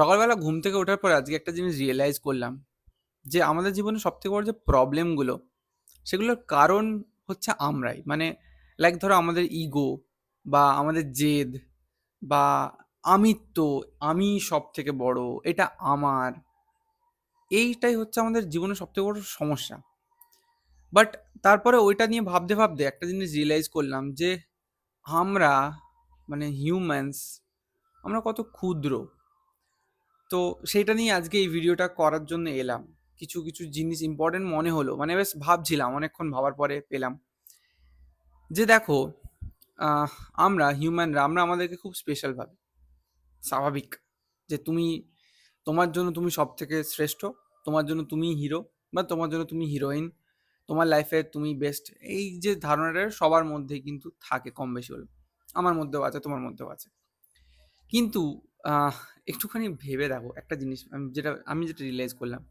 সকালবেলা ঘুম থেকে ওঠার পর আজকে একটা জিনিস রিয়েলাইজ করলাম যে আমাদের জীবনে সবথেকে বড় যে প্রবলেমগুলো সেগুলোর কারণ হচ্ছে আমরাই। মানে লাইক ধরো আমাদের ইগো বা আমাদের জেদ বা আমিত্ব, আমি সব থেকে বড়, এটা আমার, এইটাই হচ্ছে আমাদের জীবনের সবথেকে বড় সমস্যা। বাট তারপরে ওইটা নিয়ে ভাবতে ভাবতে একটা জিনিস রিয়েলাইজ করলাম যে আমরা মানে হিউম্যানস আমরা কত ক্ষুদ্র। তো সেইটা নিয়ে আজকে এই ভিডিওটা করার জন্য এলাম। কিছু কিছু জিনিস ইম্পর্টেন্ট মনে হলো মানে বেশ ভাবছিলাম, অনেকক্ষণ ভাবার পরে পেলাম। যে দেখো আমরা হিউম্যানরা আমরা আমাদেরকে খুব স্পেশাল ভাবে। স্বাভাবিক যে তুমি, তোমার জন্য তুমি সব থেকে শ্রেষ্ঠ, তোমার জন্য তুমি হিরো বা তোমার জন্য তুমি হিরোইন তোমার লাইফে তুমি বেস্ট এই যে ধারণাটা সবার মধ্যেই কিন্তু থাকে কম বেশি হলো আমার মধ্যেও আছে, তোমার মধ্যেও আছে। কিন্তু একটুখানি ভেবে দেখো, একটা জিনিস আমি যেটা আমি যেটা রিয়েলাইজ করলাম।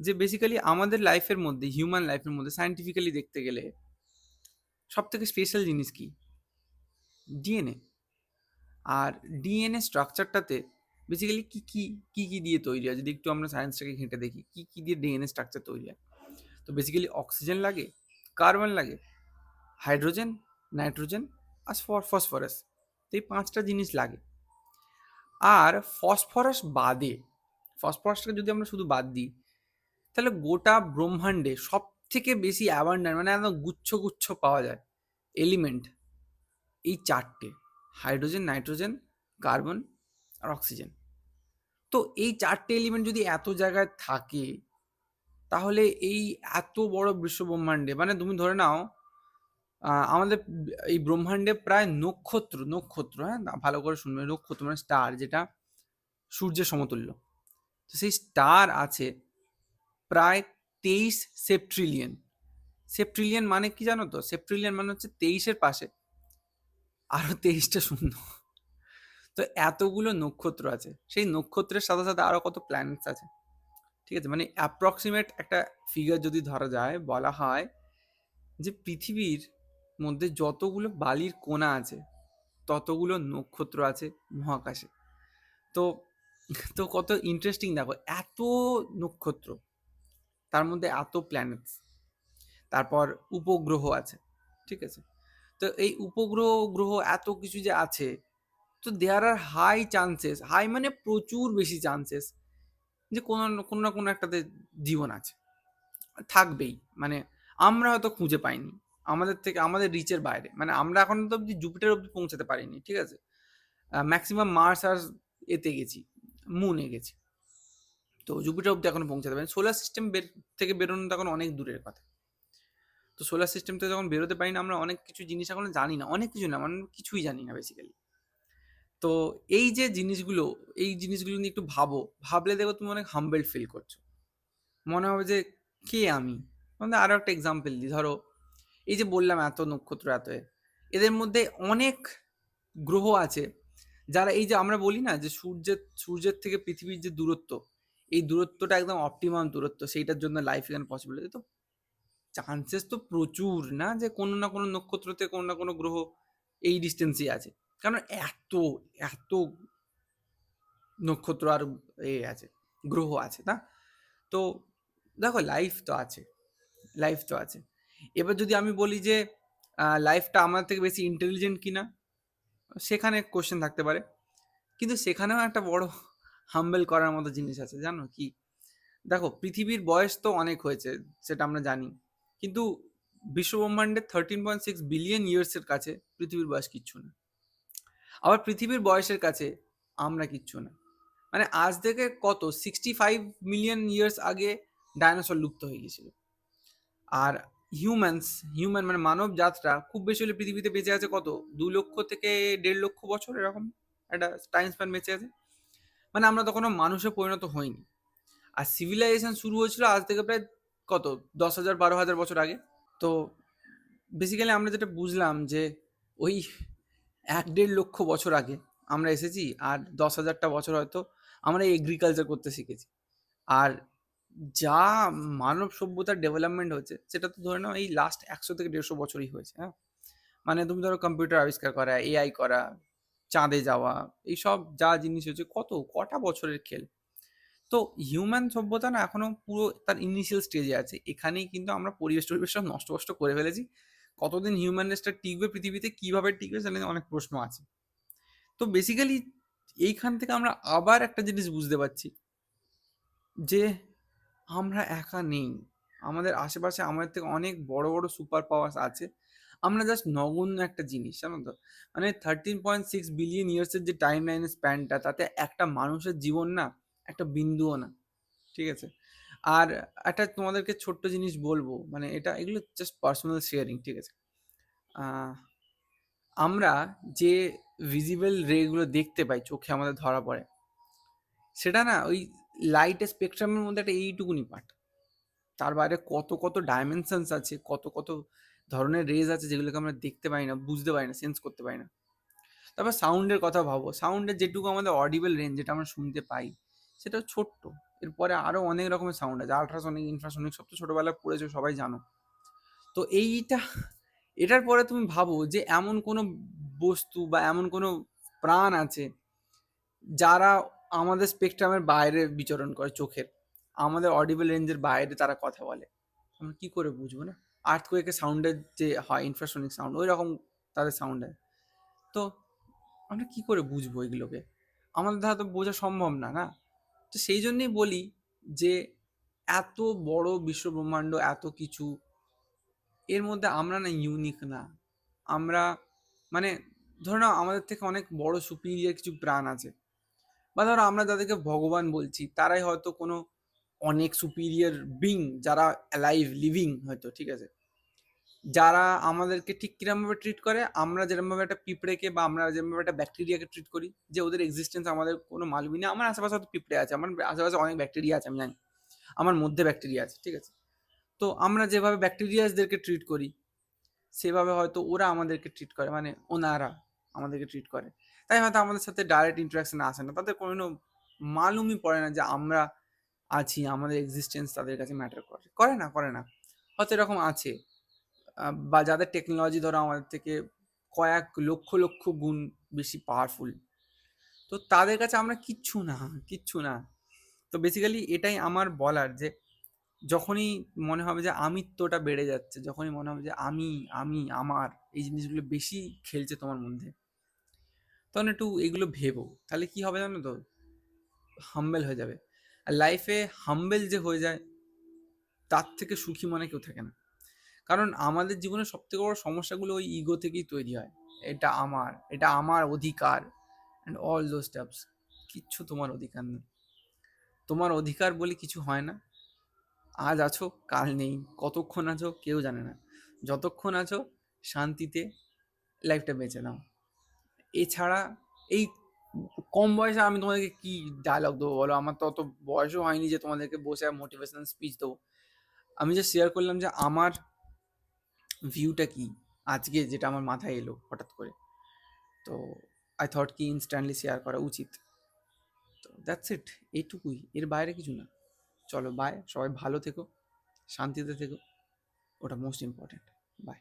যে বেসিক্যালি আমাদের লাইফের মধ্যে হিউম্যান লাইফের মধ্যে সায়েন্টিফিক্যালি দেখতে গেলে সব থেকে স্পেশাল জিনিস কি? ডিএনএ আর ডিএনএ স্ট্রাকচারটাতে বেসিক্যালি কি কি কি কি দিয়ে তৈরি হয়? যদি একটু আমরা সায়েন্সটাকে ঘেঁটে দেখি, কি কি দিয়ে ডিএনএ স্ট্রাকচার তৈরি হয়? তো বেসিক্যালি অক্সিজেন লাগে কার্বন লাগে হাইড্রোজেন নাইট্রোজেন আর ফসফরাস তো এই পাঁচটা জিনিস লাগে। আর ফসফরাস বাদে, ফসফরাসটাকে যদি আমরা শুধু বাদ দিই, তাহলে গোটা ব্রহ্মাণ্ডে সব থেকে বেশি অ্যাবান্ডান্ট মানে একদম গুচ্ছ গুচ্ছ পাওয়া যায় এলিমেন্ট এই চারটে হাইড্রোজেন নাইট্রোজেন কার্বন আর অক্সিজেন তো এই চারটে এলিমেন্ট যদি এত জায়গায় থাকে, তাহলে এই এত বড় বিশ্ব ব্রহ্মাণ্ডে মানে তুমি ধরে নাও আমাদের এই ব্রহ্মাণ্ডে প্রায় নক্ষত্র নক্ষত্র হ্যাঁ ভালো করে শুনবে, নক্ষত্র মানে স্টার যেটা সূর্যের সমতুল্য। তো সেই স্টার আছে প্রায় তেইশ সেপ্ট্রিলিয়ন সেপ্ট্রিলিয়ন মানে কি জানো তো? সেপ্ট্রিলিয়ন মানে হচ্ছে তেইশের পাশে। আরও তেইশটা শূন্য। তো এতগুলো নক্ষত্র আছে। সেই নক্ষত্রের সাথে সাথে আরও কত প্ল্যানেটস আছে? ঠিক আছে মানে অ্যাপ্রক্সিমেট একটা ফিগার যদি ধরা যায়, বলা হয় যে পৃথিবীর মধ্যে যতগুলো বালির কোণা আছে, ততগুলো নক্ষত্র আছে মহাকাশে। তো তো কত ইন্টারেস্টিং দেখো, এত নক্ষত্র, তার মধ্যে এত প্ল্যানেটস তারপর উপগ্রহ আছে, ঠিক আছে? তো এই উপগ্রহ, গ্রহ এত কিছু যে আছে, তো there are high chances high মানে প্রচুর বেশি চান্সেস যে কোনো কোনো না কোনো একটাতে জীবন আছে। থাকবেই মানে আমরা হয়তো খুঁজে পাইনি। আমাদের থেকে, আমাদের রিচের বাইরে। মানে আমরা এখন তো অব্দি জুপিটার অব্দি পৌঁছাতে পারিনি, ঠিক আছে? ম্যাক্সিমাম মার্স আর এতে গেছি মুনে গেছি। তো জুপিটার অব্দি এখনও পৌঁছাতে পারিনি। সোলার সিস্টেম থেকে বেরোনো তো এখন অনেক দূরের কথা। তো সোলার সিস্টেম থেকে যখন বেরোতে পারি না আমরা অনেক কিছু জিনিস এখনও জানি না। অনেক কিছু না মানে কিছুই জানি না বেসিক্যালি তো এই যে জিনিসগুলো, এই জিনিসগুলো নিয়ে একটু ভাবো। ভাবলে দেখো তুমি অনেক হাম্বেল ফিল করছ। মনে হবে যে, কে আমি? মানে আরও একটা এক্সাম্পল দিই। ধরো এই যে বললাম এত নক্ষত্র, এত এদের মধ্যে অনেক গ্রহ আছে যারা এই যে আমরা বলি না যে সূর্যের সূর্যের থেকে পৃথিবীর যে দূরত্ব, এই দূরত্বটা একদম অপটিমাম দূরত্ব, সেইটার জন্য লাইফ এখানে পসিবল তো চান্সেস তো প্রচুর না যে কোনো না কোনো নক্ষত্রতে কোনো না কোনো গ্রহ এই ডিস্টেন্সই আছে, কারণ এত এত নক্ষত্র আর এ আছে, গ্রহ আছে না? তো দেখো লাইফ তো আছে লাইফ তো আছে। এবার যদি আমি বলি যে লাইফটা আমাদের থেকে বেশি ইন্টেলিজেন্ট কিনা, সেখানে কোশ্চেন থাকতে পারে। কিন্তু সেখানেও একটা বড় হাম্বেল করার মতো জিনিস আছে, জানো কি? দেখো, পৃথিবীর বয়স তো অনেক হয়েছে, সেটা আমরা জানি। কিন্তু বিশ্বব্রহ্মাণ্ডের থার্টিন পয়েন্ট সিক্স বিলিয়ন ইয়ার্সের কাছে পৃথিবীর বয়স কিচ্ছু না। আবার পৃথিবীর বয়সের কাছে আমরা কিচ্ছু না। মানে আজ থেকে কত? সিক্সটি ফাইভ মিলিয়ন ইয়ার্স আগে ডায়নোসর লুপ্ত হয়ে গেছিল আর হিউম্যানস হিউম্যান মানে মানব জাতটা খুব বেশি হলে পৃথিবীতে বেঁচে আছে কত? দু লক্ষ থেকে দেড় লক্ষ বছর এরকম একটা টাইম স্প্যান বেঁচে আছে। মানে আমরা তখনও মানুষে পরিণত হইনি। আর সিভিলাইজেশন শুরু হয়েছিল আজ থেকে প্রায় কত? দশ হাজার, বারো হাজার বছর আগে। তো বেসিক্যালি আমরা যেটা বুঝলাম যে ওই এক দেড় লক্ষ বছর আগে আমরা এসেছি আর দশ হাজারটা বছর হয়তো আমরা এগ্রিকালচার করতে শিখেছি। আর যা মানব সভ্যতার ডেভেলপমেন্ট হচ্ছে সেটা তো ধরে নাও এই লাস্ট একশো থেকে দেড়শো বছরই হয়েছে হ্যাঁ? মানে তুমি ধরো কম্পিউটার আবিষ্কার করা এআই করা, চাঁদে যাওয়া, এইসব যা জিনিস হচ্ছে কত, কটা বছরের খেল? তো হিউম্যান সভ্যতা না এখনও পুরো তার ইনিশিয়াল স্টেজে আছে, এখানেই কিন্তু আমরা পরিবেশ টরিবেশ সব নষ্ট কষ্ট করে ফেলেছি। কতদিন হিউম্যান রেসটা টিকবে, পৃথিবীতে কীভাবে টিকবে, সেটা অনেক প্রশ্ন আছে। তো বেসিক্যালি এইখান থেকে আমরা আবার একটা জিনিস বুঝতে পারছি, যে আমরা একা নেই। আমাদের আশেপাশে আমাদের থেকে অনেক বড় বড় সুপার পাওয়ার্স আছে। আমরা জাস্ট নগণ্য একটা জিনিস, জানো তো? মানে থার্টিন পয়েন্ট সিক্স বিলিয়ন ইয়ার্সের যে টাইম লাইনের স্প্যানটা তাতে একটা মানুষের জীবন না, একটা বিন্দুও না। ঠিক আছে? আর একটা তোমাদেরকে ছোট্ট জিনিস বলব মানে এটা, এগুলো জাস্ট পার্সোনাল শেয়ারিং ঠিক আছে? আমরা যে ভিজিবল রেগুলো দেখতে পাই, চোখে আমাদের ধরা পড়ে, সেটা না ওই লাইটের স্পেকট্রামের মধ্যে একটা এইটুকুনি পার্ট তার বাইরে কত কত ডাইমেনশনস আছে, কত কত ধরনের রেজ আছে যেগুলোকে আমরা দেখতে পাই না, বুঝতে পারি না সেন্স করতে পারি না। তারপর সাউন্ডের কথা ভাবো। সাউন্ডের যেটুকু আমাদের অডিবল রেঞ্জ যেটা আমরা শুনতে পাই, সেটা ছোট্ট। এরপরে আরও অনেক রকমের সাউন্ড আছে। আলট্রাসনিক ইনফ্রাসনিক সব তো ছোটোবেলায় পড়েছো, সবাই জানো। তো এইটা, এটার পরে তুমি ভাবো যে এমন কোনো বস্তু বা এমন কোনো প্রাণ আছে, যারা আমাদের স্পেকট্রামের বাইরে বিচরণ করে চোখের। আমাদের অডিবল রেঞ্জের বাইরে তারা কথা বলে। আমরা কি করে বুঝব না? আর্থকোয়েকের সাউন্ডের যে হয় ইনফ্রাসনিক সাউন্ড ওই রকম তাদের সাউন্ড হয়। তো আমরা কি করে বুঝব এগুলোকে? আমাদের দ্বারা তো বোঝা সম্ভব না না? তো সেই জন্যই বলি যে, এত বড় বিশ্ব ব্রহ্মাণ্ড, এত কিছু, এর মধ্যে আমরা না ইউনিক না। আমরা মানে ধরো না আমাদের থেকে অনেক বড় সুপিরিয়ার কিছু প্রাণ আছে। বা ধরো আমরা যাদেরকে ভগবান বলছি, তারাই হয়তো কোনো অনেক সুপিরিয়ার বিং যারা অ্যালাইভ লিভিং হয়তো, ঠিক আছে? যারা আমাদেরকে ঠিক কিরমভাবে ট্রিট করে, আমরা যেরকমভাবে একটা পিঁপড়েকে বা আমরা যেরকমভাবে একটা ব্যাকটেরিয়াকে ট্রিট করি, যে ওদের এক্সিস্টেন্স আমাদের কোনো মালুমি নেই। আমার আশেপাশে হয়তো পিঁপড়ে আছে, আমার আশেপাশে অনেক ব্যাকটেরিয়া আছে, আমি জানি। আমার মধ্যে ব্যাকটেরিয়া আছে, ঠিক আছে? তো আমরা যেভাবে ব্যাকটেরিয়াসদেরকে ট্রিট করি, সেভাবে হয়তো ওরা আমাদেরকে ট্রিট করে মানে ওনারা আমাদেরকে ট্রিট করে। তাই হয়তো আমাদের সাথে ডাইরেক্ট ইন্টারাকশন আসে না। তাদের কোনো মালুমই পড়ে না যে আমরা আছি, আমাদের এক্সিস্টেন্স তাদের কাছে ম্যাটার করে। করে না করে না। হয়তো এরকম আছে। বা যাদের টেকনোলজি ধরো আমাদের থেকে কয়েক লক্ষ লক্ষ গুণ বেশি পাওয়ারফুল তো তাদের কাছে আমরা কিচ্ছু না কিচ্ছু না। তো বেসিক্যালি এটাই আমার বলার যে যখনই মনে হবে যে আমিত্বটা বেড়ে যাচ্ছে, যখনই মনে হবে যে আমি আমি, আমার এই জিনিসগুলো বেশি খেলছে তোমার মধ্যে তখন একটু এগুলো ভেবো। তাহলে কি হবে জানো তো? হাম্বেল হয়ে যাবে। আর লাইফে হাম্বেল যে হয়ে যায়, তার থেকে সুখী মনে কেউ থাকে না। কারণ আমাদের জীবনের সবথেকে বড় সমস্যাগুলো ওই ইগো থেকেই তৈরি হয়। এটা আমার এটা আমার অধিকার অ্যান্ড অল দো স্টেপস কিচ্ছু তোমার অধিকার নেই। তোমার অধিকার বলে কিছু হয় না। আজ আছো, কাল নেই। কতক্ষণ আছো, কেউ জানে না। যতক্ষণ আছো, শান্তিতে লাইফটা বেঁচে নাও। এছাড়া এই কম বয়সে আমি তোমাদেরকে কি ডায়লগ দেবো বলো? আমার তো অত বয়সও হয়নি যে তোমাদেরকে বসে মোটিভেশনাল স্পিচ দেবো। আমি যে শেয়ার করলাম যে আমার ভিউটা কি আজকে যেটা আমার মাথায় এলো হঠাৎ করে। তো আই থট কি ইনস্ট্যান্টলি শেয়ার করা উচিত। তো দ্যাটস ইট এইটুকুই এর বাইরে কিছু না। চলো বাই সবাই ভালো থেকো, শান্তিতে থেকো, ওটা মোস্ট ইম্পর্ট্যান্ট বাই